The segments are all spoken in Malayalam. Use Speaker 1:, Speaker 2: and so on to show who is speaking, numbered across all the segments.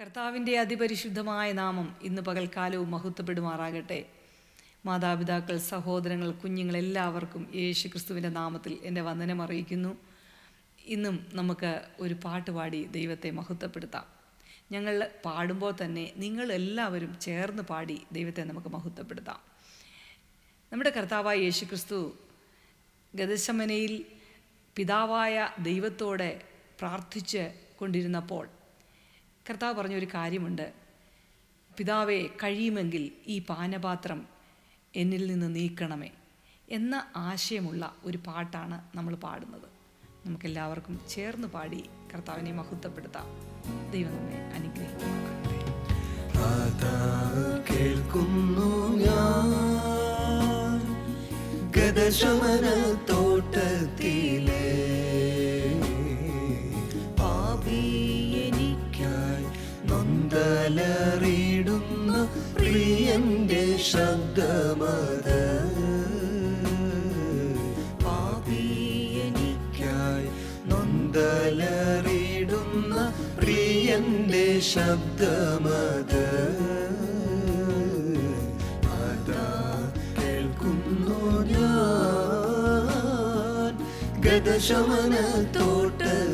Speaker 1: കർത്താവിന്റെ അതിപരിശുദ്ധമായ നാമം ഇന്ന് പകൽക്കാലവും മഹത്വപ്പെടുമാറാകട്ടെ. മാതാപിതാക്കൾ സഹോദരങ്ങൾ കുഞ്ഞുങ്ങൾ എല്ലാവർക്കും യേശു ക്രിസ്തുവിന്റെ നാമത്തിൽ എന്റെ വന്ദനം അറിയിക്കുന്നു. ഇന്നും നമുക്ക് ഒരു പാട്ട് പാടി ദൈവത്തെ മഹത്വപ്പെടുത്താം. ഞങ്ങൾ പാടുമ്പോൾ തന്നെ നിങ്ങൾ എല്ലാവരും ചേർന്ന് പാടി ദൈവത്തെ നമുക്ക് മഹത്വപ്പെടുത്താം. നമ്മുടെ കർത്താവായ യേശു ക്രിസ്തു ഗതശമനയിൽ പിതാവായ ദൈവത്തോടെ പ്രാർത്ഥിച്ച് കൊണ്ടിരുന്നപ്പോൾ കർത്താവ് പറഞ്ഞൊരു കാര്യമുണ്ട്. പിതാവെ കഴിയുമെങ്കിൽ ഈ പാനപാത്രം എന്നിൽ നിന്ന് നീക്കണമേ എന്ന ആശയമുള്ള ഒരു പാട്ടാണ് നമ്മൾ പാടുന്നത്. നമുക്കെല്ലാവർക്കും ചേർന്ന് പാടി കർത്താവിനെ മഹത്വപ്പെടുത്താം. ദൈവം നമ്മെ
Speaker 2: അനുഗ്രഹിക്കുന്നു കേൾക്കുന്നു ഞാൻ. ഗതശമന തോട്ടത്തിലെ നൊന്തലറിയിടുന്ന പ്രിയന്റെ ശബ്ദമത്. പാപിയനിക്കായി നൊന്തലറിയിടുന്ന പ്രിയന്റെ ശബ്ദമത്. ഗതശമന തോട്ടത്തിലെ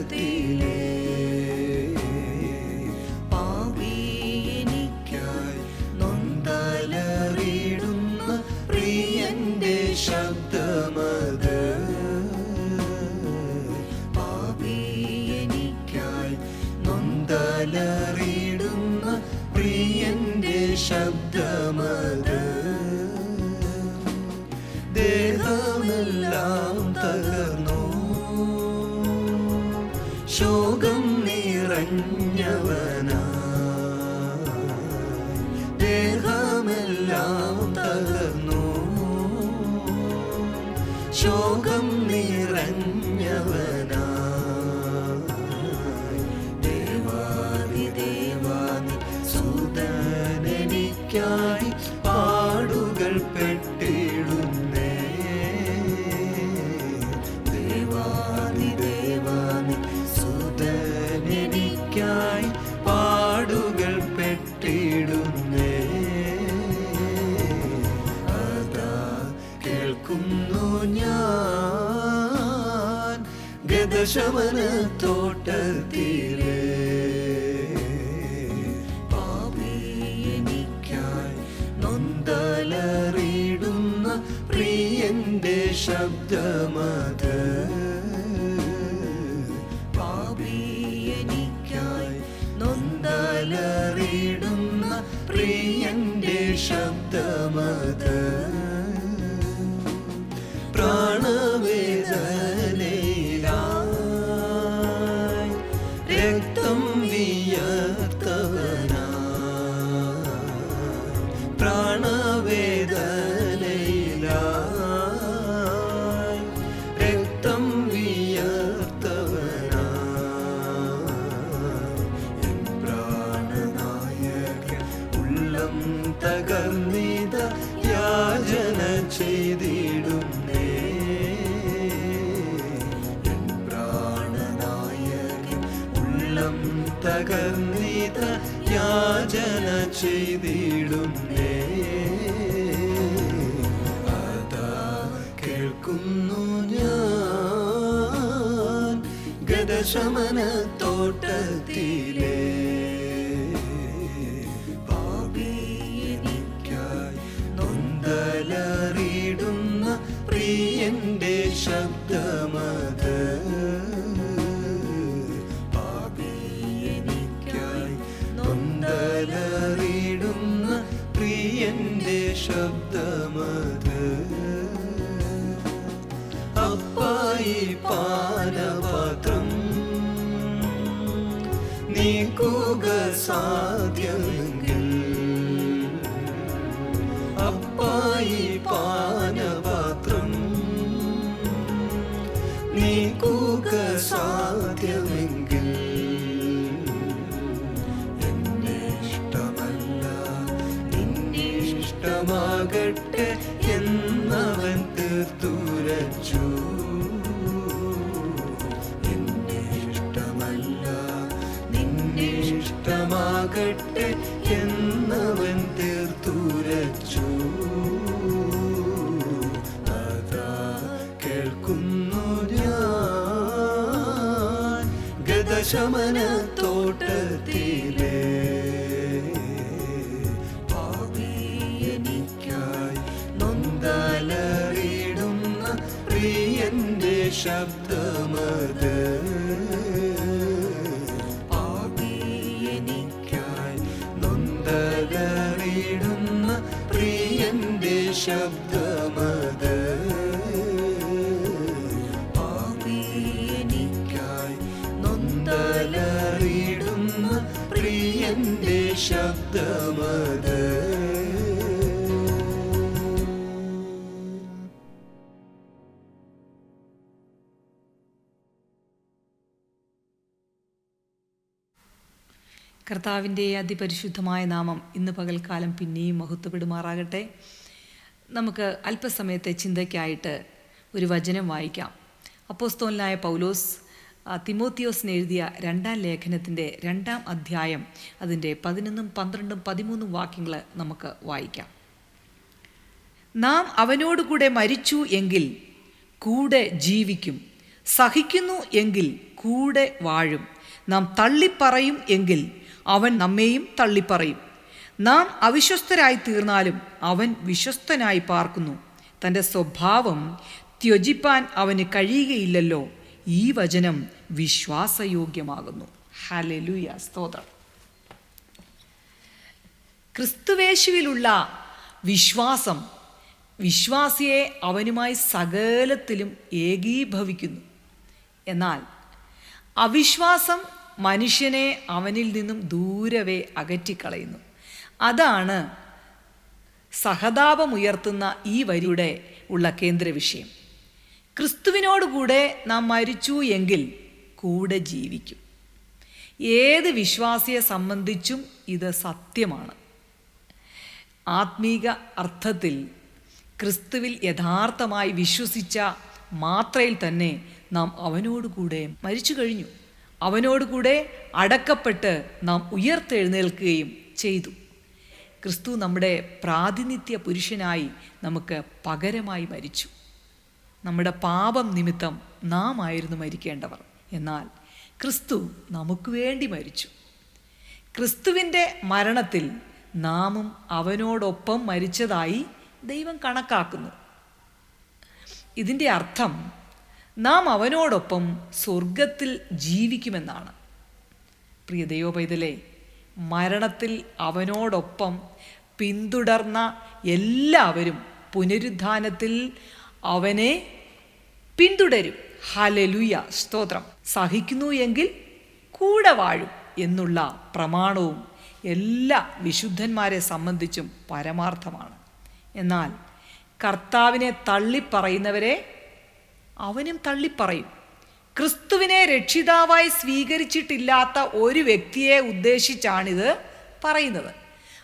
Speaker 2: നൊന്തലറിയിടുന്ന പ്രിയന്റെ ശബ്ദമത്. കേൾക്കുന്നു ഞാൻ ഗതശമന തോട്ടത്തിലെ ചെയ്തിടുന്നേ. അതാ കേൾക്കുന്നു ഞാൻ ഗതശമന ശബ്ദമത്. അപ്പായി പാനപാത്രം നീക്കുക സാധ്യമെങ്കിൽ ഗതശമന തോട്ടത്തിലെ എനിക്കായി നൊന്തലറിടുന്ന പ്രിയന്റെ ശബ്ദമത്. എനിക്കായി നൊന്തലറിടുന്ന പ്രിയന്റെ ശബ്ദമത്
Speaker 1: കർത്താവിന്റെ അതിപരിശുദ്ധമായ നാമം ഇന്ന് പകൽക്കാലം പിന്നെയും മഹത്വപ്പെടുമാറാകട്ടെ. നമുക്ക് അല്പസമയത്തെ ചിന്തയ്ക്കായിട്ട് ഒരു വചനം വായിക്കാം. അപ്പോസ്തോലനായ പൗലോസ് തിമോത്തിയോസിന് എഴുതിയ രണ്ടാം ലേഖനത്തിന്റെ രണ്ടാം അധ്യായം അതിന്റെ പതിനൊന്നും പന്ത്രണ്ടും പതിമൂന്നും വാക്യങ്ങൾ നമുക്ക് വായിക്കാം. നാം അവനോടുകൂടെ മരിച്ചു എങ്കിൽ കൂടെ ജീവിക്കും. സഹിക്കുന്നു എങ്കിൽ കൂടെ വാഴും. നാം തള്ളിപ്പറയും എങ്കിൽ അവൻ നമ്മെയും തള്ളിപ്പറയും. നാം അവിശ്വസ്തരായി തീർന്നാലും അവൻ വിശ്വസ്തനായി പാർക്കുന്നു. തന്റെ സ്വഭാവം ത്യജിപ്പാൻ അവന് കഴിയുകയില്ലല്ലോ. ഈ വചനം വിശ്വാസയോഗ്യമാകുന്നു. ഹലലുയ സ്തോത്രം. ക്രിസ്തുവേശുവിലുള്ള വിശ്വാസം വിശ്വാസിയെ അവനുമായി സകലത്തിലും ഏകീഭവിക്കുന്നു. എന്നാൽ അവിശ്വാസം മനുഷ്യനെ അവനിൽ നിന്നും ദൂരവേ അകറ്റിക്കളയുന്നു. അതാണ് സഹതാപമുയർത്തുന്ന ഈ വരിയുടെ ഉള്ള കേന്ദ്ര വിഷയം. ക്രിസ്തുവിനോടുകൂടെ നാം മരിച്ചു എങ്കിൽ കൂടെ ജീവിക്കും. ഏത് വിശ്വാസിയെ സംബന്ധിച്ചും ഇത് സത്യമാണ്. ആത്മീക അർത്ഥത്തിൽ ക്രിസ്തുവിൽ യഥാർത്ഥമായി വിശ്വസിച്ച മാത്രയിൽ തന്നെ നാം അവനോടുകൂടെ മരിച്ചു കഴിഞ്ഞു. അവനോടുകൂടെ അടക്കപ്പെട്ട് നാം ഉയർത്തെഴുന്നേൽക്കുകയും ചെയ്തു. ക്രിസ്തു നമ്മുടെ പ്രാതിനിധ്യ പുരുഷനായി നമുക്ക് പകരമായി മരിച്ചു. നമ്മുടെ പാപം നിമിത്തം നാം ആയിരുന്നു മരിക്കേണ്ടവർ. എന്നാൽ ക്രിസ്തു നമുക്ക് വേണ്ടി മരിച്ചു. ക്രിസ്തുവിന്റെ മരണത്തിൽ നാമും അവനോടൊപ്പം മരിച്ചതായി ദൈവം കണക്കാക്കുന്നു. ഇതിന്റെ അർത്ഥം നാം അവനോടൊപ്പം സ്വർഗത്തിൽ ജീവിക്കുമെന്നാണ്. പ്രിയ ദൈവപൈതലേ മരണത്തിൽ അവനോടൊപ്പം പിന്തുടർന്ന എല്ലാവരും പുനരുദ്ധാനത്തിൽ അവനെ പിന്തുടരും. ഹലലുയ സ്തോത്രം. സഹിക്കുന്നു എങ്കിൽ കൂടെ വാഴും എന്നുള്ള പ്രമാണവും എല്ലാ വിശുദ്ധന്മാരെ സംബന്ധിച്ചും പരമാർത്ഥമാണ്. എന്നാൽ കർത്താവിനെ തള്ളിപ്പറയുന്നവരെ അവനും തള്ളിപ്പറയും. ക്രിസ്തുവിനെ രക്ഷിതാവായി സ്വീകരിച്ചിട്ടില്ലാത്ത ഒരു വ്യക്തിയെ ഉദ്ദേശിച്ചാണിത് പറയുന്നത്.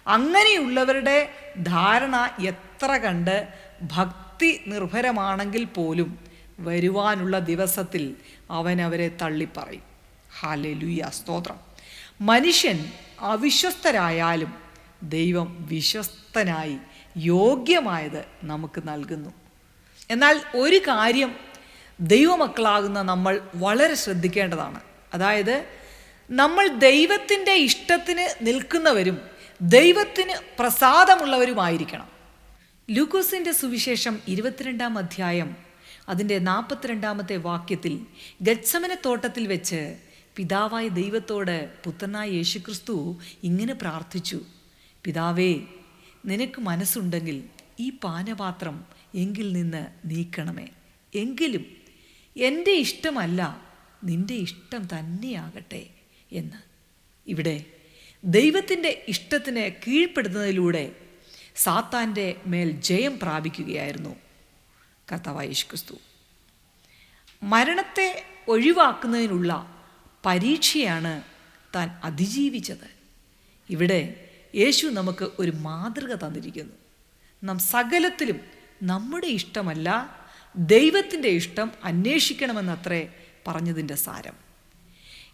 Speaker 1: അങ്ങനെയുള്ളവരുടെ ധാരണ എത്ര കണ്ട് ഭക്തി നിർഭരമാണെങ്കിൽ പോലും വരുവാനുള്ള ദിവസത്തിൽ അവൻ അവരെ തള്ളിപ്പറയും. ഹാലലുയ സ്തോത്രം. മനുഷ്യൻ അവിശ്വസ്തരായാലും ദൈവം വിശ്വസ്തനായി യോഗ്യമായത് നമുക്ക് നൽകുന്നു. എന്നാൽ ഒരു കാര്യം ദൈവമക്കളാകുന്ന നമ്മൾ വളരെ ശ്രദ്ധിക്കേണ്ടതാണ്. അതായത് നമ്മൾ ദൈവത്തിന്റെ ഇഷ്ടത്തിന് നിൽക്കുന്നവരും ദൈവത്തിന് പ്രസാദമുള്ളവരുമായിരിക്കണം. ലൂക്കോസിന്റെ സുവിശേഷം ഇരുപത്തിരണ്ടാം അധ്യായം അതിന്റെ നാൽപ്പത്തിരണ്ടാമത്തെ വാക്യത്തിൽ ഗച്ഛമന തോട്ടത്തിൽ വെച്ച് പിതാവായ ദൈവത്തോട് പുത്രനായ യേശുക്രിസ്തു ഇങ്ങനെ പ്രാർത്ഥിച്ചു. പിതാവേ നിനക്ക് മനസ്സുണ്ടെങ്കിൽ ഈ പാനപാത്രം എങ്കിൽ നിന്ന് നീക്കണമേ. എങ്കിലും എന്റെ ഇഷ്ടമല്ല നിന്റെ ഇഷ്ടം തന്നെയാകട്ടെ എന്ന്. ഇവിടെ ദൈവത്തിന്റെ ഇഷ്ടത്തിന് കീഴ്പ്പെടുന്നതിലൂടെ സാത്താന്റെ മേൽ ജയം പ്രാപിക്കുകയായിരുന്നു കർത്താവായ മരണത്തെ ഒഴിവാക്കുന്നതിനുള്ള പരീക്ഷയാണ് താൻ അതിജീവിച്ചത്. ഇവിടെ യേശു നമുക്ക് ഒരു മാതൃക തന്നിരിക്കുന്നു. നാം സകലത്തിലും നമ്മുടെ ഇഷ്ടമല്ല ദൈവത്തിന്റെ ഇഷ്ടം അന്വേഷിക്കണമെന്നത്രേ പറഞ്ഞതിന്റെ സാരം.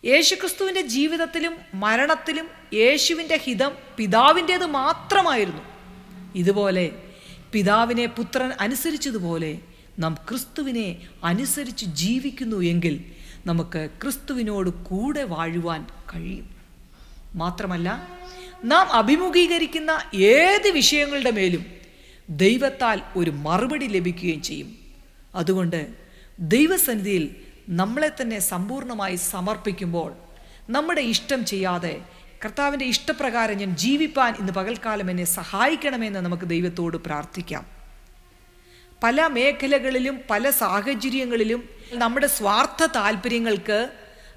Speaker 1: യേശുക്രിസ്തുവിന്റെ ജീവിതത്തിലും മരണത്തിലും യേശുവിന്റെ ഹിതം പിതാവിന്റേത് മാത്രമായിരുന്നു. ഇതുപോലെ പിതാവിനെ പുത്രൻ അനുസരിച്ചതുപോലെ നാം ക്രിസ്തുവിനെ അനുസരിച്ച് ജീവിക്കുന്നു എങ്കിൽ നമുക്ക് ക്രിസ്തുവിനോട് കൂടെ വാഴുവാൻ കഴിയും. മാത്രമല്ല നാം അഭിമുഖീകരിക്കുന്ന ഏത് വിഷയങ്ങളുടെ മേലും ദൈവത്താൽ ഒരു മറുപടി ലഭിക്കുകയും ചെയ്യും. അതുകൊണ്ട് ദൈവസന്നിധിയിൽ നമ്മളെ തന്നെ സമ്പൂർണമായി സമർപ്പിക്കുമ്പോൾ നമ്മുടെ ഇഷ്ടം ചെയ്യാതെ കർത്താവിന്റെ ഇഷ്ടപ്രകാരം ഞാൻ ജീവിപ്പാൻ ഇന്ന് പകൽക്കാലം എന്നെ സഹായിക്കണമെന്ന് നമുക്ക് ദൈവത്തോട് പ്രാർത്ഥിക്കാം. പല മേഖലകളിലും പല സാഹചര്യങ്ങളിലും നമ്മുടെ സ്വാർത്ഥ താല്പര്യങ്ങൾക്ക്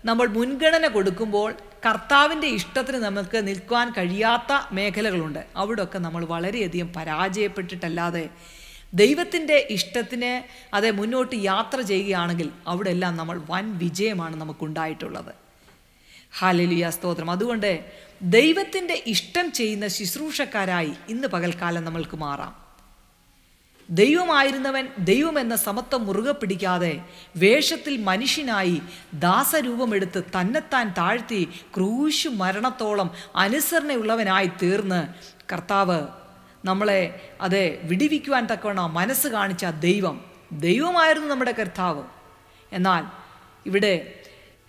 Speaker 1: നമ്മൾ മുൻഗണന കൊടുക്കുമ്പോൾ കർത്താവിന്റെ ഇഷ്ടത്തിന് നമുക്ക് നിൽക്കുവാൻ കഴിയാത്ത മേഖലകളുണ്ട്. അവിടെയൊക്കെ നമ്മൾ വളരെയധികം പരാജയപ്പെട്ടിട്ടല്ലാതെ ദൈവത്തിന്റെ ഇഷ്ടത്തിന് അതെ മുന്നോട്ട് യാത്ര ചെയ്യുകയാണെങ്കിൽ അവിടെ എല്ലാം നമ്മൾ വൻ വിജയമാണ് നമുക്കുണ്ടായിട്ടുള്ളത്. ഹാലലിയ സ്തോത്രം. അതുകൊണ്ട് ദൈവത്തിന്റെ ഇഷ്ടം ചെയ്യുന്ന ശുശ്രൂഷക്കാരായി ഇന്ന് പകൽക്കാലം നമ്മൾക്ക് മാറാം. ദൈവമായിരുന്നവൻ ദൈവമെന്ന സമത്വം മുറുകെ പിടിക്കാതെ വേഷത്തിൽ മനുഷ്യനായി ദാസരൂപമെടുത്ത് തന്നെത്താൻ താഴ്ത്തി ക്രൂശു മരണത്തോളം അനുസരണയുള്ളവനായി തീർന്ന് കർത്താവ് നമ്മളെ അത് വിടിവിക്കുവാൻ തക്കവണ്ണം മനസ്സ് കാണിച്ച ദൈവം ദൈവമായിരുന്നു നമ്മുടെ കർത്താവ്. എന്നാൽ ഇവിടെ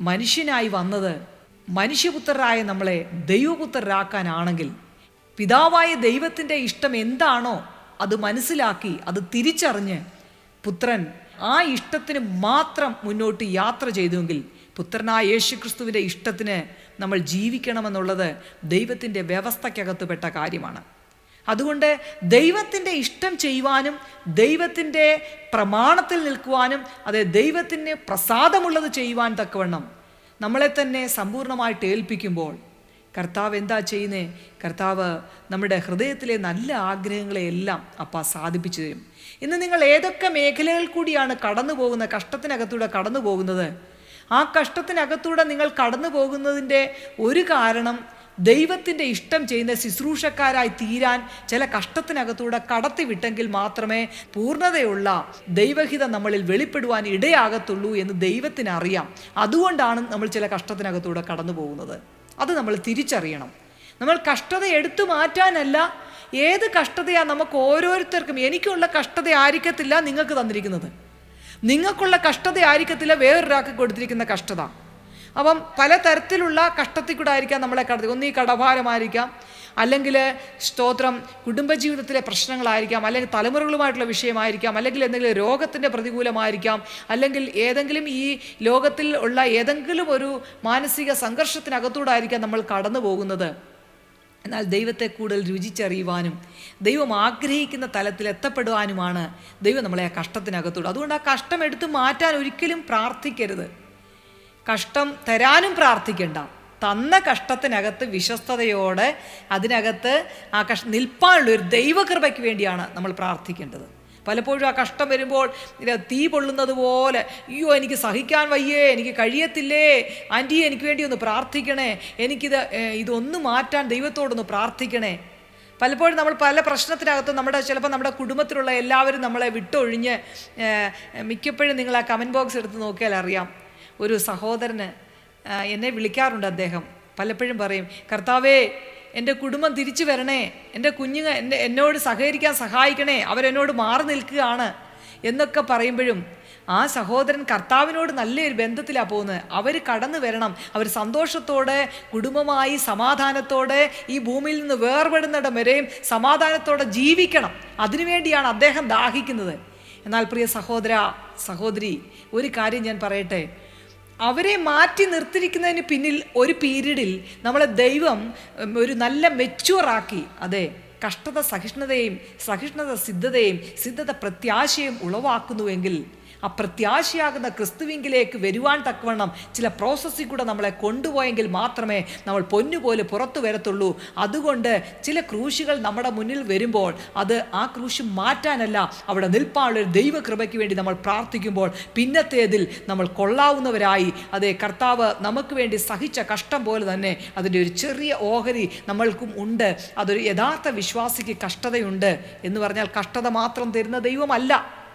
Speaker 1: മനുഷ്യനായി വന്നത് മനുഷ്യപുത്രരായ നമ്മളെ ദൈവപുത്രരാക്കാനാണെങ്കിൽ പിതാവായ ദൈവത്തിന്റെ ഇഷ്ടം എന്താണോ അത് മനസ്സിലാക്കി അത് തിരിച്ചറിഞ്ഞ് പുത്രൻ ആ ഇഷ്ടത്തിന് മാത്രം മുന്നോട്ട് യാത്ര ചെയ്തുവെങ്കിൽ പുത്രനായ യേശുക്രിസ്തുവിന്റെ ഇഷ്ടത്തിന് നമ്മൾ ജീവിക്കണമെന്നുള്ളത് ദൈവത്തിന്റെ വ്യവസ്ഥയ്ക്കകത്തുപെട്ട കാര്യമാണ്. അതുകൊണ്ട് ദൈവത്തിന്റെ ഇഷ്ടം ചെയ്യുവാനും ദൈവത്തിന്റെ പ്രമാണത്തിൽ നിൽക്കുവാനും അതെ ദൈവത്തിന് പ്രസാദമുള്ളത് ചെയ്യുവാൻ തക്കവണ്ണം നമ്മളെ തന്നെ സമ്പൂർണമായിട്ട് ഏൽപ്പിക്കുമ്പോൾ കർത്താവ് എന്താ ചെയ്യുന്നേ? കർത്താവ് നമ്മുടെ ഹൃദയത്തിലെ നല്ല ആഗ്രഹങ്ങളെയെല്ലാം അപ്പ സാധിപ്പിച്ചു തരും. ഇന്ന് നിങ്ങൾ ഏതൊക്കെ മേഖലകൾ കൂടിയാണ് കടന്നു പോകുന്നത്? കഷ്ടത്തിനകത്തൂടെ കടന്നു പോകുന്നത്? ആ കഷ്ടത്തിനകത്തൂടെ നിങ്ങൾ കടന്നു പോകുന്നതിന്റെ ഒരു കാരണം ദൈവത്തിന്റെ ഇഷ്ടം ചെയ്യുന്ന ശുശ്രൂഷക്കാരായി തീരാൻ ചില കഷ്ടത്തിനകത്തൂടെ കടത്തിവിട്ടെങ്കിൽ മാത്രമേ പൂർണതയുള്ള ദൈവഹിതം നമ്മളിൽ വെളിപ്പെടുവാൻ ഇടയാകത്തുള്ളൂ എന്ന് ദൈവത്തിന് അറിയാം. അതുകൊണ്ടാണ് നമ്മൾ ചില കഷ്ടത്തിനകത്തൂടെ കടന്നു പോകുന്നത്. അത് നമ്മൾ തിരിച്ചറിയണം. നമ്മൾ കഷ്ടത എടുത്തു മാറ്റാനല്ല ഏത് കഷ്ടതയാണ് നമുക്ക് ഓരോരുത്തർക്കും എനിക്കുള്ള കഷ്ടത ആയിരിക്കത്തില്ല നിങ്ങൾക്ക് തന്നിരിക്കുന്നത്. നിങ്ങൾക്കുള്ള കഷ്ടത ആയിരിക്കത്തില്ല വേറൊരാൾക്ക് കൊടുത്തിരിക്കുന്ന കഷ്ടത. അപ്പം പലതരത്തിലുള്ള കഷ്ടത്തിൽ കൂടെ ആയിരിക്കാം നമ്മളെ കടത്തി. ഒന്ന് ഈ കടഭാരമായിരിക്കാം അല്ലെങ്കിൽ സ്തോത്രം കുടുംബജീവിതത്തിലെ പ്രശ്നങ്ങളായിരിക്കാം അല്ലെങ്കിൽ തലമുറകളുമായിട്ടുള്ള വിഷയമായിരിക്കാം അല്ലെങ്കിൽ എന്തെങ്കിലും രോഗത്തിന്റെ പ്രതികൂലമായിരിക്കാം അല്ലെങ്കിൽ ഏതെങ്കിലും ഈ ലോകത്തിൽ ഉള്ള ഏതെങ്കിലും ഒരു മാനസിക സംഘർഷത്തിനകത്തൂടെ ആയിരിക്കാം നമ്മൾ കടന്നു പോകുന്നത്. എന്നാൽ ദൈവത്തെ കൂടുതൽ രുചിച്ചറിയുവാനും ദൈവം ആഗ്രഹിക്കുന്ന തലത്തിൽ എത്തപ്പെടുവാനുമാണ് ദൈവം നമ്മളെ ആ കഷ്ടത്തിനകത്തൂടെ. അതുകൊണ്ട് ആ കഷ്ടം എടുത്തു മാറ്റാൻ ഒരിക്കലും പ്രാർത്ഥിക്കരുത്. കഷ്ടം തരാനും പ്രാർത്ഥിക്കേണ്ട. തന്ന കഷ്ടത്തിനകത്ത് വിശ്വസ്തയോടെ അതിനകത്ത് ആ കഷ നിൽപ്പാനുള്ള ഒരു ദൈവകൃപയ്ക്ക് വേണ്ടിയാണ് നമ്മൾ പ്രാർത്ഥിക്കേണ്ടത്. പലപ്പോഴും ആ കഷ്ടം വരുമ്പോൾ തീ പൊള്ളുന്നത് പോലെ അയ്യോ എനിക്ക് സഹിക്കാൻ വയ്യേ എനിക്ക് കഴിയത്തില്ലേ ആന്റി എനിക്ക് വേണ്ടി ഒന്ന് പ്രാർത്ഥിക്കണേ എനിക്കിത് ഇതൊന്ന് മാറ്റാൻ ദൈവത്തോടൊന്ന് പ്രാർത്ഥിക്കണേ. പലപ്പോഴും നമ്മൾ പല പ്രശ്നത്തിനകത്തും നമ്മുടെ ചിലപ്പോൾ നമ്മുടെ കുടുംബത്തിലുള്ള എല്ലാവരും നമ്മളെ വിട്ടൊഴിഞ്ഞ് മിക്കപ്പോഴും നിങ്ങൾ ആ കമന്റ് ബോക്സ് എടുത്ത് നോക്കിയാൽ അറിയാം ഒരു സഹോദരന് എന്നെ വിളിക്കാറുണ്ട് അദ്ദേഹം. പലപ്പോഴും പറയും കർത്താവേ എന്റെ കുടുംബം തിരിച്ചു വരണേ എന്റെ കുഞ്ഞുങ്ങൾ എന്റെ എന്നോട് സഹകരിക്കാൻ സഹായിക്കണേ അവരെന്നോട് മാറി നിൽക്കുകയാണ് എന്നൊക്കെ പറയുമ്പോഴും ആ സഹോദരൻ കർത്താവിനോട് നല്ലൊരു ബന്ധത്തിലാണ് പോകുന്നത്. അവർ കടന്നു വരണം. അവർ സന്തോഷത്തോടെ കുടുംബമായി സമാധാനത്തോടെ ഈ ഭൂമിയിൽ നിന്ന് വേർപെടുന്നിടം വരെയും സമാധാനത്തോടെ ജീവിക്കണം. അതിനുവേണ്ടിയാണ് അദ്ദേഹം ദാഹിക്കുന്നത്. എന്നാൽ പ്രിയ സഹോദര സഹോദരി ഒരു കാര്യം ഞാൻ പറയട്ടെ. അവരെ മാറ്റി നിർത്തിയിരിക്കുന്നതിന് പിന്നിൽ ഒരു പീരീഡിൽ നമ്മളെ ദൈവം ഒരു നല്ല മെച്യൂറാക്കി അതെ കഷ്ടത സഹിഷ്ണുതയും സഹിഷ്ണുത സിദ്ധതയും സിദ്ധത പ്രത്യാശയും ഉളവാക്കുന്നുവെങ്കിൽ ആ പ്രത്യാശയാകുന്ന ക്രിസ്തുവിങ്കിലേക്ക് വരുവാൻ തക്കവണ്ണം ചില പ്രോസസ്സിൽ കൂടെ നമ്മളെ കൊണ്ടുപോയെങ്കിൽ മാത്രമേ നമ്മൾ പൊന്നുപോലെ പുറത്തു വരത്തുള്ളൂ. അതുകൊണ്ട് ചില ക്രൂശുകൾ നമ്മുടെ മുന്നിൽ വരുമ്പോൾ അത് ആ ക്രൂശ് മാറ്റാനല്ല അവിടെ നിൽപ്പാനുള്ള ദൈവകൃപയ്ക്ക് വേണ്ടി നമ്മൾ പ്രാർത്ഥിക്കുമ്പോൾ പിന്നത്തേതിൽ നമ്മൾ കൊള്ളാവുന്നവരായി. അതേ കർത്താവ് നമുക്ക് വേണ്ടി സഹിച്ച കഷ്ടം പോലെ തന്നെ അതിന്റെ ഒരു ചെറിയ ഓഹരി നമ്മൾക്കും ഉണ്ട്. അതൊരു യഥാർത്ഥ വിശ്വാസിക്ക് കഷ്ടതയുണ്ട് എന്ന് പറഞ്ഞാൽ കഷ്ടത മാത്രം തരുന്ന ദൈവമല്ല.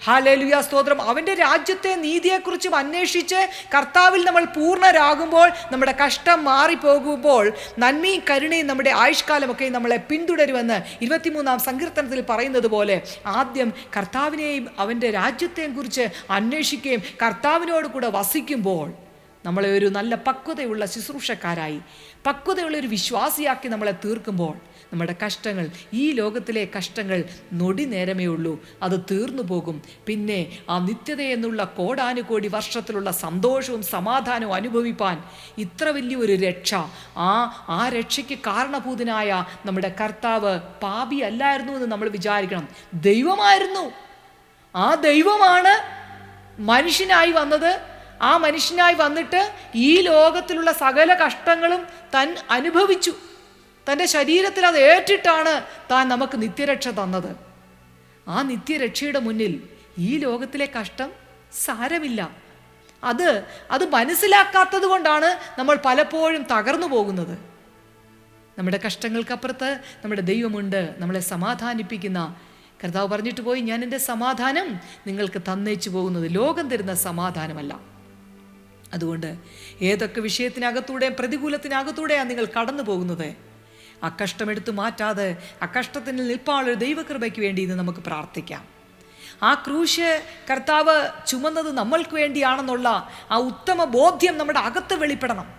Speaker 1: ഹാലേലുയ സ്തോത്രം. അവന്റെ രാജ്യത്തെ നീതിയെക്കുറിച്ചും അന്വേഷിച്ച് കർത്താവിൽ നമ്മൾ പൂർണരാകുമ്പോൾ നമ്മുടെ കഷ്ടം മാറിപ്പോകുമ്പോൾ നന്മയും കരുണയും നമ്മുടെ ആയുഷ്കാലമൊക്കെ നമ്മളെ പിന്തുടരുമെന്ന് ഇരുപത്തിമൂന്നാം സങ്കീർത്തനത്തിൽ പറയുന്നത് പോലെ ആദ്യം കർത്താവിനെയും അവന്റെ രാജ്യത്തെയും കുറിച്ച് അന്വേഷിക്കുകയും കർത്താവിനോട് കൂടെ വസിക്കുമ്പോൾ നമ്മളെ ഒരു നല്ല പക്വതയുള്ള ശുശ്രൂഷക്കാരായി പക്വതയുള്ള ഒരു വിശ്വാസിയാക്കി നമ്മളെ തീർക്കുമ്പോൾ നമ്മുടെ കഷ്ടങ്ങൾ ഈ ലോകത്തിലെ കഷ്ടങ്ങൾ നൊടി നേരമേ ഉള്ളൂ. അത് തീർന്നു പോകും. പിന്നെ ആ നിത്യത എന്നുള്ള കോടാനുകോടി വർഷത്തിലുള്ള സന്തോഷവും സമാധാനവും അനുഭവിപ്പാൻ ഇത്ര വലിയൊരു രക്ഷ. ആ ആ രക്ഷയ്ക്ക് കാരണഭൂതനായ നമ്മുടെ കർത്താവ് പാപി അല്ലായിരുന്നു എന്ന് നമ്മൾ വിചാരിക്കണം. ദൈവമായിരുന്നു. ആ ദൈവമാണ് മനുഷ്യനായി വന്നത്. ആ മനുഷ്യനായി വന്നിട്ട് ഈ ലോകത്തിലുള്ള സകല കഷ്ടങ്ങളും തൻ അനുഭവിച്ചു. തന്റെ ശരീരത്തിൽ അത് ഏറ്റിട്ടാണ് താൻ നമുക്ക് നിത്യരക്ഷ തന്നത്. ആ നിത്യരക്ഷയുടെ മുന്നിൽ ഈ ലോകത്തിലെ കഷ്ടം സാരമില്ല. അത് അത് മനസ്സിലാക്കാത്തത് കൊണ്ടാണ് നമ്മൾ പലപ്പോഴും തകർന്നു പോകുന്നത്. നമ്മുടെ കഷ്ടങ്ങൾക്കപ്പുറത്ത് നമ്മുടെ ദൈവമുണ്ട് നമ്മളെ സമാധാനിപ്പിക്കുന്ന. കർത്താവ് പറഞ്ഞിട്ട് പോയി ഞാൻ എന്റെ സമാധാനം നിങ്ങൾക്ക് തന്നേച്ചു പോകുന്നത്. ലോകം തരുന്ന സമാധാനമല്ല. അതുകൊണ്ട് ഏതൊക്കെ വിഷയത്തിനകത്തൂടെയും പ്രതികൂലത്തിനകത്തൂടെയാണ് നിങ്ങൾ കടന്നു പോകുന്നത് ആ കഷ്ടമെടുത്തു മാറ്റാതെ ആ കഷ്ടത്തിൽ നിൽപ്പാളൊരു ദൈവകൃപയ്ക്ക് വേണ്ടി ഇന്ന് നമുക്ക് പ്രാർത്ഥിക്കാം. ആ ക്രൂശ് കർത്താവ് ചുമന്നത് നമ്മൾക്ക് വേണ്ടിയാണെന്നുള്ള ആ ഉത്തമ ബോധ്യം നമ്മുടെ അകത്ത് വെളിപ്പെടണം.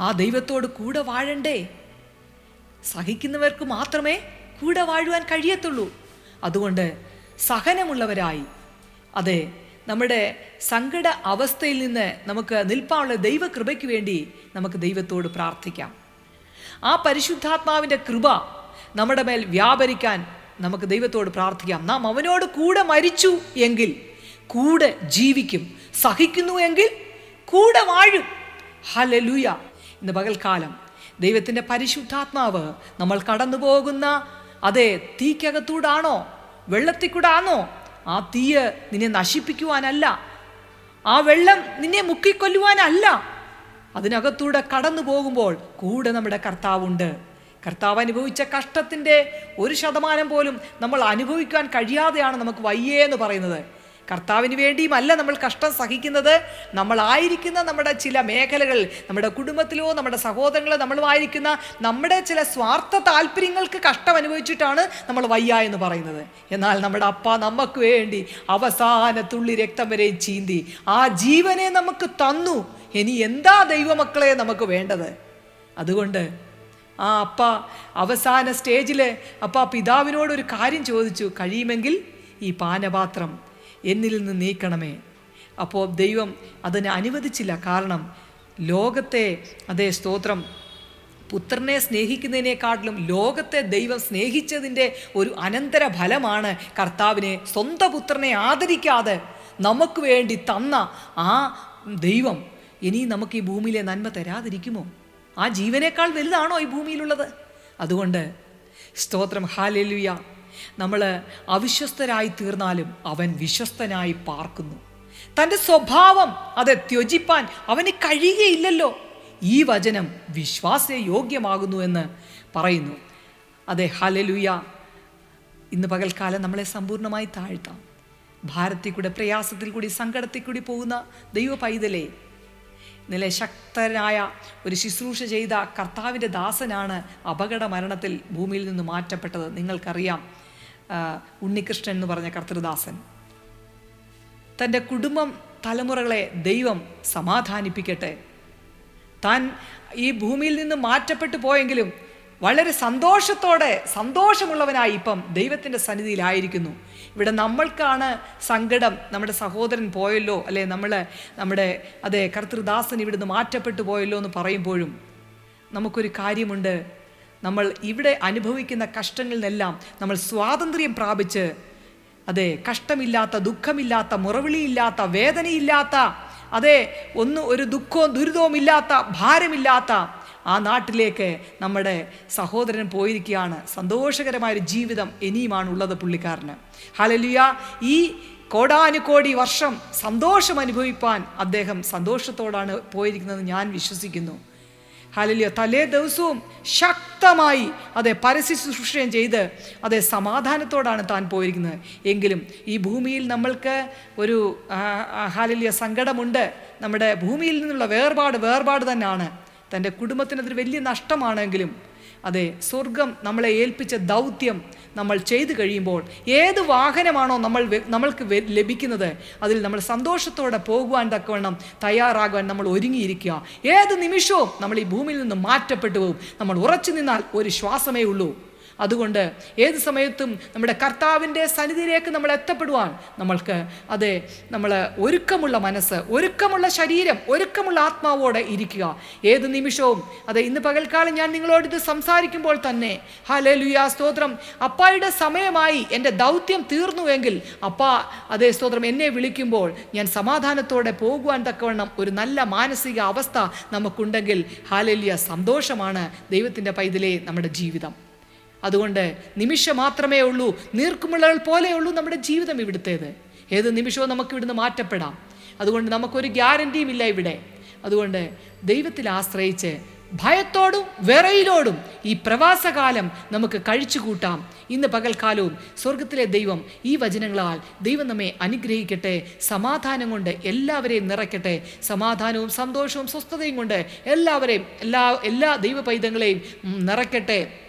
Speaker 1: ആ ദൈവത്തോട് കൂടെ വാഴണ്ടേ? സഹിക്കുന്നവർക്ക് മാത്രമേ കൂടെ വാഴുവാൻ കഴിയത്തുള്ളൂ. അതുകൊണ്ട് സഹനമുള്ളവരായി. അതെ നമ്മുടെ സങ്കട അവസ്ഥയിൽ നിന്ന് നമുക്ക് നിൽപ്പാനുള്ള ദൈവകൃപയ്ക്ക് വേണ്ടി നമുക്ക് ദൈവത്തോട് പ്രാർത്ഥിക്കാം. ആ പരിശുദ്ധാത്മാവിന്റെ കൃപ നമ്മുടെ മേൽ വ്യാപരിക്കാൻ നമുക്ക് ദൈവത്തോട് പ്രാർത്ഥിക്കാം. നാം അവനോട് കൂടെ മരിച്ചു എങ്കിൽ കൂടെ ജീവിക്കും. സഹിക്കുന്നു എങ്കിൽ കൂടെ വാഴും. ഹലലുയ ഇന്ന് പകൽക്കാലം ദൈവത്തിന്റെ പരിശുദ്ധാത്മാവ് നമ്മൾ കടന്നു പോകുന്ന അതെ തീക്കകത്തൂടാണോ? വെള്ളത്തിക്കൂടാണോ? കൂടെ ആ തീയ് നിന്നെ നശിപ്പിക്കുവാനല്ല. ആ വെള്ളം നിന്നെ മുക്കിക്കൊല്ലുവാനല്ല. അതിനകത്തൂടെ കടന്നു പോകുമ്പോൾ കൂടെ നമ്മുടെ കർത്താവുണ്ട്. കർത്താവ് അനുഭവിച്ച കഷ്ടത്തിന്റെ ഒരു ശതമാനം പോലും നമ്മൾ അനുഭവിക്കാൻ കഴിയാതെയാണ് നമുക്ക് വയ്യേ എന്ന് പറയുന്നത്. കർത്താവിന് വേണ്ടിയുമല്ല നമ്മൾ കഷ്ടം സഹിക്കുന്നത്. നമ്മളായിരിക്കുന്ന നമ്മുടെ ചില മേഖലകൾ നമ്മുടെ കുടുംബത്തിലോ നമ്മുടെ സഹോദരങ്ങളോ നമ്മളുമായിരിക്കുന്ന നമ്മുടെ ചില സ്വാർത്ഥ താല്പര്യങ്ങൾക്ക് കഷ്ടം അനുഭവിച്ചിട്ടാണ് നമ്മൾ വയ്യ എന്ന് പറയുന്നത്. എന്നാൽ നമ്മുടെ അപ്പ നമുക്ക് വേണ്ടി അവസാന തുള്ളി രക്തം വരെ ചീന്തി ആ ജീവനെ നമുക്ക് തന്നു. ഇനി എന്താ ദൈവമക്കളെ നമുക്ക് വേണ്ടത്? അതുകൊണ്ട് ആ അപ്പ അവസാന സ്റ്റേജിൽ അപ്പ പിതാവിനോട് ഒരു കാര്യം ചോദിച്ചു. കഴിയുമെങ്കിൽ ഈ പാനപാത്രം എന്നിൽ നിന്ന് നീക്കണമേ. അപ്പോൾ ദൈവം അതിനെ അനുവദിച്ചില്ല. കാരണം ലോകത്തെ അതേ സ്തോത്രം പുത്രനെ സ്നേഹിക്കുന്നതിനേക്കാട്ടിലും ലോകത്തെ ദൈവം സ്നേഹിച്ചതിന്റെ ഒരു അനന്തര ഫലമാണ് കർത്താവിനെ സ്വന്തം പുത്രനെ ആദരിക്കാതെ നമുക്ക് വേണ്ടി തന്ന ആ ദൈവം. ഇനി നമുക്ക് ഈ ഭൂമിയിലെ നന്മ തരാതിരിക്കുമോ? ആ ജീവനേക്കാൾ വലുതാണോ ഈ ഭൂമിയിലുള്ളത്? അതുകൊണ്ട് സ്തോത്രം. ഹാലെലുയ. നമ്മൾ അവിശ്വസ്തരായി തീർന്നാലും അവൻ വിശ്വസ്തനായി പാർക്കുന്നു. തന്റെ സ്വഭാവം അത് ത്യജിപ്പാൻ അവന് കഴിയുകയില്ലല്ലോ. ഈ വചനം വിശ്വാസയോഗ്യമാകുന്നു എന്ന് പറയുന്നു. അതെ ഹലലുയ ഇന്ന് പകൽക്കാലം നമ്മളെ സമ്പൂർണമായി താഴ്ത്താം. ഭാരത്തിൽ കൂടെ പ്രയാസത്തിൽ കൂടി സങ്കടത്തിൽ കൂടി പോകുന്ന ദൈവ പൈതലേ ഇന്നലെ ശക്തനായ ഒരു ശുശ്രൂഷ ചെയ്ത കർത്താവിന്റെ ദാസനാണ് അപകട മരണത്തിൽ ഭൂമിയിൽ നിന്ന് മാറ്റപ്പെട്ടത്. നിങ്ങൾക്കറിയാം ഉണ്ണികൃഷ്ണൻ എന്ന് പറഞ്ഞ കർത്തൃദാസൻ. തന്റെ കുടുംബം തലമുറകളെ ദൈവം സമാധാനിപ്പിക്കട്ടെ. താൻ ഈ ഭൂമിയിൽ നിന്ന് മാറ്റപ്പെട്ടു പോയെങ്കിലും വളരെ സന്തോഷത്തോടെ സന്തോഷമുള്ളവനായി ഇപ്പം ദൈവത്തിന്റെ സന്നിധിയിലായിരിക്കുന്നു. ഇവിടെ നമ്മൾക്കാണ് സങ്കടം നമ്മുടെ സഹോദരൻ പോയല്ലോ അല്ലെ നമ്മൾ നമ്മുടെ അതെ കർത്തൃദാസൻ ഇവിടുന്ന് മാറ്റപ്പെട്ടു പോയല്ലോ എന്ന് പറയുമ്പോഴും നമുക്കൊരു കാര്യമുണ്ട്. നമ്മൾ ഇവിടെ അനുഭവിക്കുന്ന കഷ്ടങ്ങളിൽ നിന്നെല്ലാം നമ്മൾ സ്വാതന്ത്ര്യം പ്രാപിച്ച് അതെ കഷ്ടമില്ലാത്ത ദുഃഖമില്ലാത്ത മുറവിളിയില്ലാത്ത വേദനയില്ലാത്ത അതെ ഒന്ന് ഒരു ദുഃഖവും ദുരിതവും ഇല്ലാത്ത ഭാരമില്ലാത്ത ആ നാട്ടിലേക്ക് നമ്മുടെ സഹോദരൻ പോയിരിക്കുകയാണ്. സന്തോഷകരമായൊരു ജീവിതം ഇനിയുമാണ് ഉള്ളത് പുള്ളിക്കാരന്. ഹലലിയ ഈ കോടാനുകോടി വർഷം സന്തോഷം അനുഭവിപ്പാൻ അദ്ദേഹം സന്തോഷത്തോടാണ് പോയിരിക്കുന്നത് ഞാൻ വിശ്വസിക്കുന്നു. ഹാലലിയ തലേ ദിവസവും ശക്തമായി അതെ പരസ്യ ശുശ്രൂഷയും ചെയ്ത് അതെ സമാധാനത്തോടാണ് താൻ പോയിരിക്കുന്നത്. എങ്കിലും ഈ ഭൂമിയിൽ നമ്മൾക്ക് ഒരു ഹാലലിയ സങ്കടമുണ്ട്. നമ്മുടെ ഭൂമിയിൽ നിന്നുള്ള വേർപാട് വേർപാട് തന്നെയാണ്. തന്റെ കുടുംബത്തിനതൊരു വലിയ നഷ്ടമാണെങ്കിലും അതെ സ്വർഗം നമ്മളെ ഏൽപ്പിച്ച ദൗത്യം നമ്മൾ ചെയ്തു കഴിയുമ്പോൾ ഏത് വാഹനമാണോ നമ്മൾ നമ്മൾക്ക് ലഭിക്കുന്നത് അതിൽ നമ്മൾ സന്തോഷത്തോടെ പോകുവാൻ തക്കവണ്ണം തയ്യാറാകുവാൻ നമ്മൾ ഒരുങ്ങിയിരിക്കുക. ഏത് നിമിഷവും നമ്മൾ ഈ ഭൂമിയിൽ നിന്ന് മാറ്റപ്പെട്ടു പോകും. നമ്മൾ ഉറച്ചു നിന്നാൽ ഒരു ശ്വാസമേ ഉള്ളൂ. അതുകൊണ്ട് ഏത് സമയത്തും നമ്മുടെ കർത്താവിന്റെ സന്നിധിയിലേക്ക് നമ്മൾ എത്തപ്പെടുവാൻ നമ്മൾക്ക് അതെ നമ്മൾ ഒരുക്കമുള്ള മനസ്സ് ഒരുക്കമുള്ള ശരീരം ഒരുക്കമുള്ള ആത്മാവോടെ ഇരിക്കുക. ഏത് നിമിഷവും അതെ ഇന്ന് പകൽക്കാലം ഞാൻ നിങ്ങളോട് ഇത് സംസാരിക്കുമ്പോൾ തന്നെ ഹലലുയ സ്തോത്രം അപ്പായുടെ സമയമായി എന്റെ ദൗത്യം തീർന്നുവെങ്കിൽ അപ്പ അതേ സ്തോത്രം എന്നെ വിളിക്കുമ്പോൾ ഞാൻ സമാധാനത്തോടെ പോകുവാൻ തക്കവണ്ണം ഒരു നല്ല മാനസിക അവസ്ഥ നമുക്കുണ്ടെങ്കിൽ ഹാലലിയ സന്തോഷമാണ് ദൈവത്തിന്റെ പൈതലേ നമ്മുടെ ജീവിതം. അതുകൊണ്ട് നിമിഷം മാത്രമേ ഉള്ളൂ നീർക്കുമിളകൾ പോലെയുള്ളൂ നമ്മുടെ ജീവിതം ഇവിടുത്തേത്. ഏത് നിമിഷവും നമുക്ക് ഇവിടുന്ന് മാറ്റപ്പെടാം. അതുകൊണ്ട് നമുക്കൊരു ഗ്യാരന്റിയും ഇല്ല ഇവിടെ. അതുകൊണ്ട് ദൈവത്തിൽ ആശ്രയിച്ച് ഭയത്തോടും വിറയിലോടും ഈ പ്രവാസകാലം നമുക്ക് കഴിച്ചു കൂട്ടാം. ഇന്ന് പകൽക്കാലവും സ്വർഗത്തിലെ ദൈവം ഈ വചനങ്ങളാൽ ദൈവം നമ്മെ അനുഗ്രഹിക്കട്ടെ സമാധാനം കൊണ്ട് എല്ലാവരെയും നിറയ്ക്കട്ടെ സമാധാനവും സന്തോഷവും സ്വസ്ഥതയും കൊണ്ട് എല്ലാവരെയും എല്ലാ എല്ലാ ദൈവ നിറയ്ക്കട്ടെ.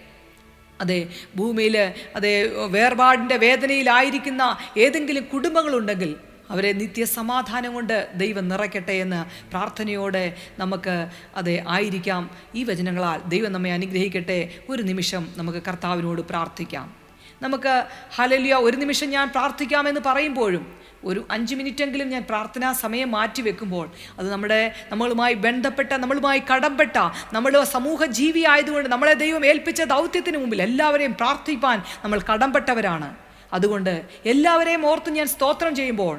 Speaker 1: അതെ ഭൂമിയിൽ അതെ വേർപാടിന്റെ വേദനയിലായിരിക്കുന്ന ഏതെങ്കിലും കുടുംബങ്ങളുണ്ടെങ്കിൽ അവരെ നിത്യസമാധാനം കൊണ്ട് ദൈവം നിറയ്ക്കട്ടെ എന്ന് പ്രാർത്ഥനയോടെ നമുക്ക് അതെ ആയിരിക്കാം. ഈ വചനങ്ങളാൽ ദൈവം നമ്മെ അനുഗ്രഹിക്കട്ടെ. ഒരു നിമിഷം നമുക്ക് കർത്താവിനോട് പ്രാർത്ഥിക്കാം. നമുക്ക് ഹലലിയ ഒരു നിമിഷം ഞാൻ പ്രാർത്ഥിക്കാമെന്ന് പറയുമ്പോഴും ഒരു അഞ്ച് മിനിറ്റെങ്കിലും ഞാൻ പ്രാർത്ഥനാ സമയം മാറ്റി വെക്കുമ്പോൾ അത് നമ്മുടെ നമ്മളുമായി ബന്ധപ്പെട്ട നമ്മളുമായി കടംപെട്ട നമ്മൾ സമൂഹ ജീവി ആയതുകൊണ്ട് നമ്മളെ ദൈവം ഏൽപ്പിച്ച ദൗത്യത്തിന് മുമ്പിൽ എല്ലാവരെയും പ്രാർത്ഥിപ്പാൻ നമ്മൾ കടംപെട്ടവരാണ് അതുകൊണ്ട് എല്ലാവരെയും ഓർത്ത് ഞാൻ സ്തോത്രം ചെയ്യുമ്പോൾ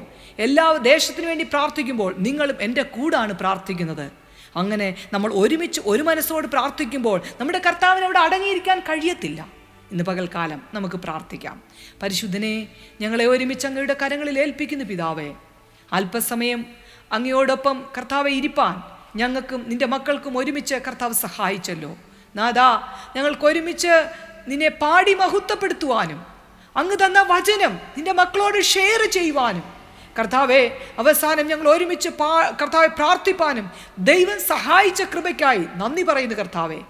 Speaker 1: എല്ലാ ദേശത്തിനു വേണ്ടി പ്രാർത്ഥിക്കുമ്പോൾ നിങ്ങളും എന്റെ കൂടാണ് പ്രാർത്ഥിക്കുന്നത്. അങ്ങനെ നമ്മൾ ഒരുമിച്ച് ഒരു മനസ്സോട് പ്രാർത്ഥിക്കുമ്പോൾ നമ്മുടെ കർത്താവിന് അവിടെ അടങ്ങിയിരിക്കാൻ കഴിയത്തില്ല. ഇന്ന് പകൽക്കാലം നമുക്ക് പ്രാർത്ഥിക്കാം. പരിശുദ്ധനെ ഞങ്ങളെ ഒരുമിച്ച് അങ്ങയുടെ കരങ്ങളിൽ ഏൽപ്പിക്കുന്നു പിതാവേ. അല്പസമയം അങ്ങയോടൊപ്പം കർത്താവെ ഇരിപ്പാൻ ഞങ്ങൾക്കും നിന്റെ മക്കൾക്കും ഒരുമിച്ച് കർത്താവ് സഹായിച്ചല്ലോ. നാദാ ഞങ്ങൾക്ക് ഒരുമിച്ച് നിന്നെ പാടി മഹത്വപ്പെടുത്തുവാനും അങ്ങ് തന്ന വചനം നിന്റെ മക്കളോട് ഷെയർ ചെയ്യുവാനും. കർത്താവെ അവസാനം ഞങ്ങൾ ഒരുമിച്ച് പാ കർത്താവെ പ്രാർത്ഥിപ്പാനും ദൈവം സഹായിച്ച കൃപയ്ക്കായി നന്ദി പറയുന്നു കർത്താവെ.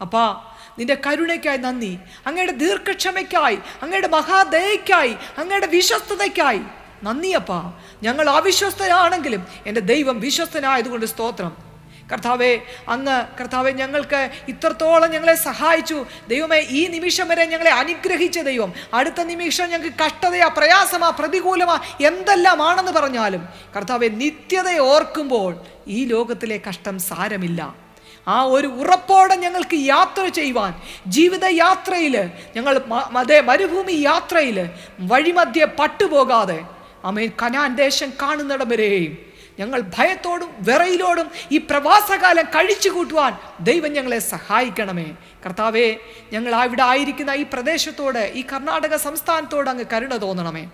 Speaker 1: അപ്പാ നിന്റെ കരുണയ്ക്കായി നന്ദി. അങ്ങയുടെ ദീർഘക്ഷമയ്ക്കായി അങ്ങയുടെ മഹാദയയ്ക്കായി അങ്ങയുടെ വിശ്വസ്തതയ്ക്കായി. നന്ദിയപ്പാ ഞങ്ങൾ അവിശ്വസ്തരാണെങ്കിലും എന്റെ ദൈവം വിശ്വസ്തനായതുകൊണ്ട് സ്തോത്രം. കർത്താവെ അങ്ങ് കർത്താവെ ഞങ്ങൾക്ക് ഇത്രത്തോളം ഞങ്ങളെ സഹായിച്ചു. ദൈവമേ ഈ നിമിഷം വരെ ഞങ്ങളെ അനുഗ്രഹിച്ച ദൈവം. അടുത്ത നിമിഷം ഞങ്ങൾക്ക് കഷ്ടതയാ പ്രയാസമാ പ്രതികൂലമാ എന്തെല്ലാമാണെന്ന് പറഞ്ഞാലും കർത്താവെ നിത്യതയെ ഓർക്കുമ്പോൾ ഈ ലോകത്തിലെ കഷ്ടം സാരമില്ല. ആ ഒരു ഉറപ്പോടെ ഞങ്ങൾക്ക് യാത്ര ചെയ്യുവാൻ ജീവിത യാത്രയിൽ ഞങ്ങൾ അതേ മരുഭൂമി യാത്രയിൽ വഴിമധ്യെ പട്ടുപോകാതെ അമേൻ കനാൻ ദേശം കാണുന്നിടം വരെയും ഞങ്ങൾ ഭയത്തോടും വിറയിലോടും ഈ പ്രവാസകാലം കഴിച്ചു കൂട്ടുവാൻ ദൈവം ഞങ്ങളെ സഹായിക്കണമേ. കർത്താവേ ഞങ്ങൾ അവിടെ ആയിരിക്കുന്ന ഈ പ്രദേശത്തോട് ഈ കർണാടക സംസ്ഥാനത്തോട് അങ്ങ് കരുണ തോന്നണമേ.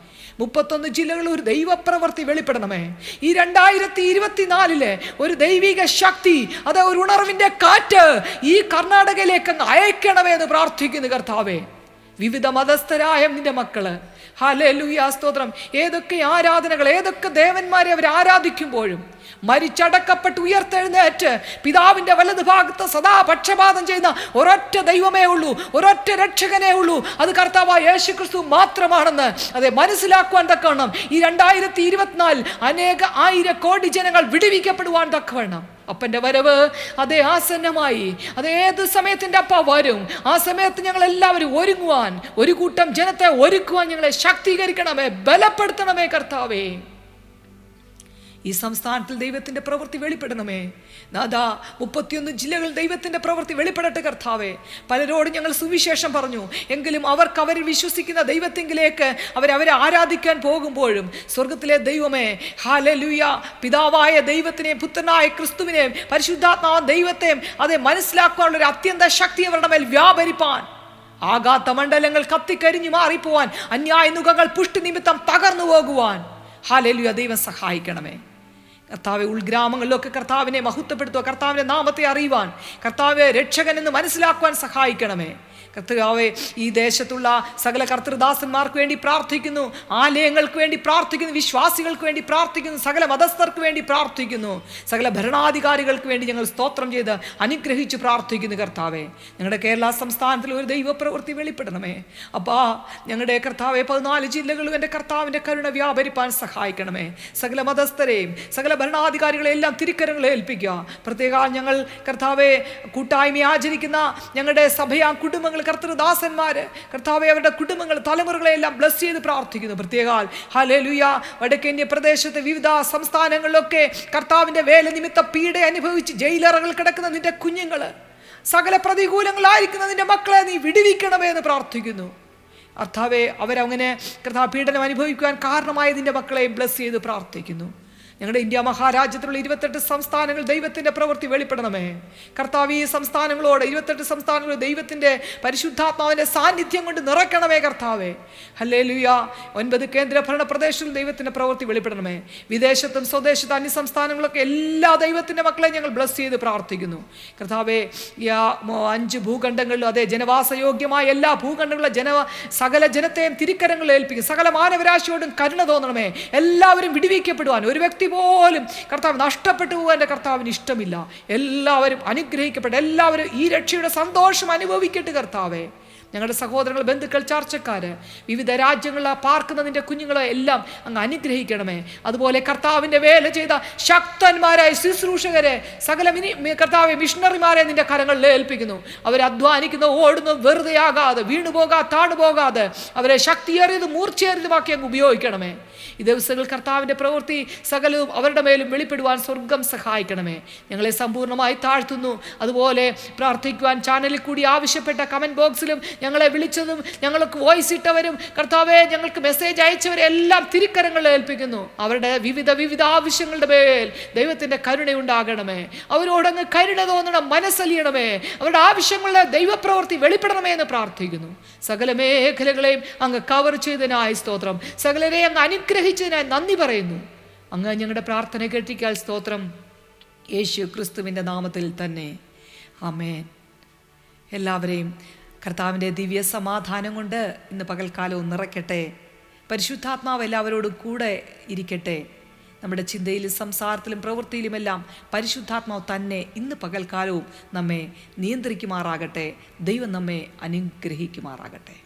Speaker 1: മുപ്പത്തൊന്ന് ജില്ലകളിൽ ഒരു ദൈവപ്രവൃത്തി വെളിപ്പെടണമേ. ഈ രണ്ടായിരത്തി ഇരുപത്തിനാലിൽ ഒരു ദൈവിക ശക്തി അത് ഒരു ഉണർവിന്റെ കാറ്റ് ഈ കർണാടകയിലേക്ക് അയക്കണമേ എന്ന് പ്രാർത്ഥിക്കുന്നു കർത്താവേ. വിവിധ മതസ്ഥരായ നിന്റെ മക്കൾ ഹല്ലേലൂയ സ്തോത്രം. ഏതൊക്കെ ആരാധനകൾ ഏതൊക്കെ ദേവന്മാരെ അവർ ആരാധിക്കുമ്പോഴും മരിച്ചടക്കപ്പെട്ട് ഉയർത്തെഴുന്നേറ്റ് പിതാവിന്റെ വലത് ഭാഗത്ത് സദാ പക്ഷപാതം ചെയ്യുന്ന ഒരൊറ്റ ദൈവമേ ഉള്ളൂ ഒരൊറ്റ രക്ഷകനേ ഉള്ളൂ. അത് കർത്താവായ യേശു ക്രിസ്തു മാത്രമാണെന്ന് അതെ മനസ്സിലാക്കുവാൻ തക്കവണ്ണം ഈ രണ്ടായിരത്തി ഇരുപത്തിനാല് അനേക ആയിരം കോടി ജനങ്ങൾ വിടുവിക്കപ്പെടുവാൻ തക്കവണ്ണം. അപ്പന്റെ വരവ് അതേ ആസന്നമായി. അതേത് സമയത്തിന്റെ അപ്പ വരും. ആ സമയത്ത് ഞങ്ങൾ എല്ലാവരും ഒരുങ്ങുവാൻ ഒരു കൂട്ടം ജനത്തെ ഒരുക്കുവാൻ ഞങ്ങളെ ശാക്തീകരിക്കണമേ ബലപ്പെടുത്തണമേ കർത്താവേ. ഈ സംസ്ഥാനത്തിൽ ദൈവത്തിന്റെ പ്രവൃത്തി വെളിപ്പെടണമേ. നാദാ മുപ്പത്തിയൊന്ന് ജില്ലകൾ ദൈവത്തിന്റെ പ്രവൃത്തി വെളിപ്പെടട്ടെ കർത്താവേ. പലരോടും ഞങ്ങൾ സുവിശേഷം പറഞ്ഞു. എങ്കിലും അവർക്ക് അവർ വിശ്വസിക്കുന്ന ദൈവത്തെങ്കിലേക്ക് അവരവരെ ആരാധിക്കാൻ പോകുമ്പോഴും സ്വർഗത്തിലെ ദൈവമേ ഹാലലുയ പിതാവായ ദൈവത്തിനെയും പുത്രനായ ക്രിസ്തുവിനെ പരിശുദ്ധാത്മാവ ദൈവത്തെയും അതെ മനസ്സിലാക്കാനുള്ള ഒരു അത്യന്ത ശക്തി അവരുടെ മേൽ വ്യാപരിപ്പാൻ. ആകാത്ത മണ്ഡലങ്ങൾ കത്തിക്കരിഞ്ഞു മാറിപ്പോവാൻ. അന്യായ നുഖങ്ങൾ പുഷ്ടി നിമിത്തം തകർന്നു പോകുവാൻ. ഹാലലുയ ദൈവം സഹായിക്കണമേ. കർത്താവെ ഉൾഗ്രാമങ്ങളിലൊക്കെ കർത്താവിനെ മഹത്വപ്പെടുത്തുക കർത്താവിന്റെ നാമത്തെ അറിയുവാൻ കർത്താവെ രക്ഷകൻ എന്ന് മനസ്സിലാക്കുവാൻ സഹായിക്കണമേ. കർത്താവെ ഈ ദേശത്തുള്ള സകല കർത്തൃദാസന്മാർക്ക് വേണ്ടി പ്രാർത്ഥിക്കുന്നു ആലയങ്ങൾക്ക് വേണ്ടി പ്രാർത്ഥിക്കുന്നു വിശ്വാസികൾക്ക് വേണ്ടി പ്രാർത്ഥിക്കുന്നു സകല മതസ്ഥർക്ക് വേണ്ടി പ്രാർത്ഥിക്കുന്നു സകല ഭരണാധികാരികൾക്ക് വേണ്ടി ഞങ്ങൾ സ്തോത്രം ചെയ്ത് അനുഗ്രഹിച്ച് പ്രാർത്ഥിക്കുന്നു കർത്താവേ. ഞങ്ങളുടെ കേരള സംസ്ഥാനത്തിൽ ഒരു ദൈവപ്രവൃത്തി വെളിപ്പെടണമേ. അപ്പാ ഞങ്ങളുടെ കർത്താവെ പതിനാല് ജില്ലകളും എന്റെ കർത്താവിന്റെ കരുണ വ്യാപരിപ്പാൻ സഹായിക്കണമേ. സകല മതസ്ഥരെയും സകല ഭരണാധികാരികളെ എല്ലാം തിരിക്കരങ്ങളെ ഏൽപ്പിക്കുക. പ്രത്യേക ഞങ്ങൾ കർത്താവെ കൂട്ടായ്മ ആചരിക്കുന്ന ഞങ്ങളുടെ സഭയാ കുടുംബങ്ങൾ കർത്തൃദാസന്മാർ കർത്താവെ അവരുടെ കുടുംബങ്ങൾ തലമുറകളെല്ലാം ബ്ലസ് ചെയ്ത് പ്രാർത്ഥിക്കുന്നു. പ്രത്യേക ഹലലുയ വടക്കേന്ത്യ പ്രദേശത്തെ വിവിധ സംസ്ഥാനങ്ങളിലൊക്കെ കർത്താവിന്റെ വേല നിമിത്ത പീഡ അനുഭവിച്ച് ജയിലറകൾ കിടക്കുന്ന നിന്റെ കുഞ്ഞുങ്ങൾ സകല പ്രതികൂലങ്ങളായിരിക്കുന്ന നിന്റെ മക്കളെ നീ വിടുവിക്കണമേ എന്ന് പ്രാർത്ഥിക്കുന്നു. കർത്താവെ അവരങ്ങനെ കർത്താവ് പീഡനം അനുഭവിക്കുവാൻ കാരണമായതിന്റെ മക്കളെ ബ്ലസ് ചെയ്ത് പ്രാർത്ഥിക്കുന്നു. ഞങ്ങളുടെ ഇന്ത്യ മഹാരാജ്യത്തിലുള്ള ഇരുപത്തെട്ട് സംസ്ഥാനങ്ങൾ ദൈവത്തിന്റെ പ്രവൃത്തി വെളിപ്പെടണമേ. കർത്താവ് ഈ സംസ്ഥാനങ്ങളോട് ഇരുപത്തെട്ട് സംസ്ഥാനങ്ങൾ ദൈവത്തിന്റെ പരിശുദ്ധാത്മാവിന്റെ സാന്നിധ്യം കൊണ്ട് നിറയ്ക്കണമേ കർത്താവേ. ഹല്ലേ ലുയ ഒൻപത് കേന്ദ്ര ഭരണ പ്രദേശങ്ങളിൽ ദൈവത്തിന്റെ പ്രവൃത്തി വെളിപ്പെടണമേ. വിദേശത്തും സ്വദേശത്തും അന്യ സംസ്ഥാനങ്ങളൊക്കെ എല്ലാ ദൈവത്തിന്റെ മക്കളെ ഞങ്ങൾ ബ്ലസ് ചെയ്ത് പ്രാർത്ഥിക്കുന്നു. കർത്താവേ അഞ്ച് ഭൂഖണ്ഡങ്ങളിലും അതേ ജനവാസയോഗ്യമായ എല്ലാ ഭൂഖണ്ഡങ്ങളിലെ ജന സകല ജനത്തെയും തിരിക്കരങ്ങളിൽ ഏൽപ്പിക്കും സകല മാനവരാശിയോടും കരുണ തോന്നണമേ. എല്ലാവരും വിടുവിക്കപ്പെടുവാൻ. ഒരു വ്യക്തി പോലും കർത്താവ് നഷ്ടപ്പെട്ടു പോകാൻ കർത്താവിന് ഇഷ്ടമില്ല. എല്ലാവരും അനുഗ്രഹിക്കപ്പെട്ട എല്ലാവരും ഈ രക്ഷയുടെ സന്തോഷം അനുഭവിക്കട്ടെ കർത്താവേ. ഞങ്ങളുടെ സഹോദരങ്ങൾ ബന്ധുക്കൾ ചർച്ചക്കാർ വിവിധ രാജ്യങ്ങളിൽ പാർക്കുന്ന നിന്റെ കുഞ്ഞുങ്ങളെ എല്ലാം അങ്ങ് അനുഗ്രഹിക്കണമേ. അതുപോലെ കർത്താവിന്റെ വേല ചെയ്ത ശക്തന്മാരായ ശുശ്രൂഷകരെ സകല മിനി കർത്താവ് മിഷണറിമാരെ നിന്റെ കരങ്ങളിൽ ഏൽപ്പിക്കുന്നു. അവരെ അധ്വാനിക്കുന്നു ഓടുന്നു വെറുതെ ആകാതെ വീണുപോകാതെ താണുപോകാതെ അവരെ ശക്തിയേറിയതും മൂർച്ചയേറിയതുമാക്കി അങ്ങ് ഉപയോഗിക്കണമേ. ഈ ദിവസങ്ങൾ കർത്താവിന്റെ പ്രവൃത്തി സകലവും അവരുടെ മേലും വെളിപ്പെടുവാൻ സ്വർഗം സഹായിക്കണമേ. ഞങ്ങളെ സമ്പൂർണമായി താഴ്ത്തുന്നു. അതുപോലെ പ്രാർത്ഥിക്കുവാൻ ചാനലിൽ കൂടി ആവശ്യപ്പെട്ട കമന്റ് ബോക്സിലും ഞങ്ങളെ വിളിച്ചതും ഞങ്ങൾക്ക് വോയിസ് ഇട്ടവരും കർത്താവെ ഞങ്ങൾക്ക് മെസ്സേജ് അയച്ചവരെ എല്ലാം തിരിക്കരങ്ങളിൽ ഏൽപ്പിക്കുന്നു. അവരുടെ വിവിധ വിവിധ ആവശ്യങ്ങളുടെ മേൽ ദൈവത്തിന്റെ കരുണയുണ്ടാകണമേ അവരോടങ്ങ് കരുണ തോന്നണം മനസ്സലിയണമേ. അവരുടെ ആവശ്യങ്ങളുടെ ദൈവപ്രവൃത്തി വെളിപ്പെടണമേ എന്ന് പ്രാർത്ഥിക്കുന്നു. സകല മേഖലകളെയും അങ്ങ് കവർ ചെയ്തതിനായി സ്തോത്രം. സകലരെ അങ്ങ് അനുഗ്രഹിച്ചതിനായി നന്ദി പറയുന്നു. അങ്ങ് ഞങ്ങളുടെ പ്രാർത്ഥന കേട്ടിക്കാൽ സ്തോത്രം. യേശു ക്രിസ്തുവിന്റെ നാമത്തിൽ തന്നെ. അമേൻ എല്ലാവരെയും കർത്താവിന്റെ ദിവ്യ സമാധാനം കൊണ്ട് ഇന്ന് പകൽക്കാലവും നിറയ്ക്കട്ടെ. പരിശുദ്ധാത്മാവ് എല്ലാവരോടും കൂടെ ഇരിക്കട്ടെ. നമ്മുടെ ചിന്തയിലും സംസാരത്തിലും പ്രവൃത്തിയിലുമെല്ലാം പരിശുദ്ധാത്മാവ് തന്നെ ഇന്ന് പകൽക്കാലവും നമ്മെ നിയന്ത്രിക്കുമാറാകട്ടെ. ദൈവം നമ്മെ അനുഗ്രഹിക്കുമാറാകട്ടെ.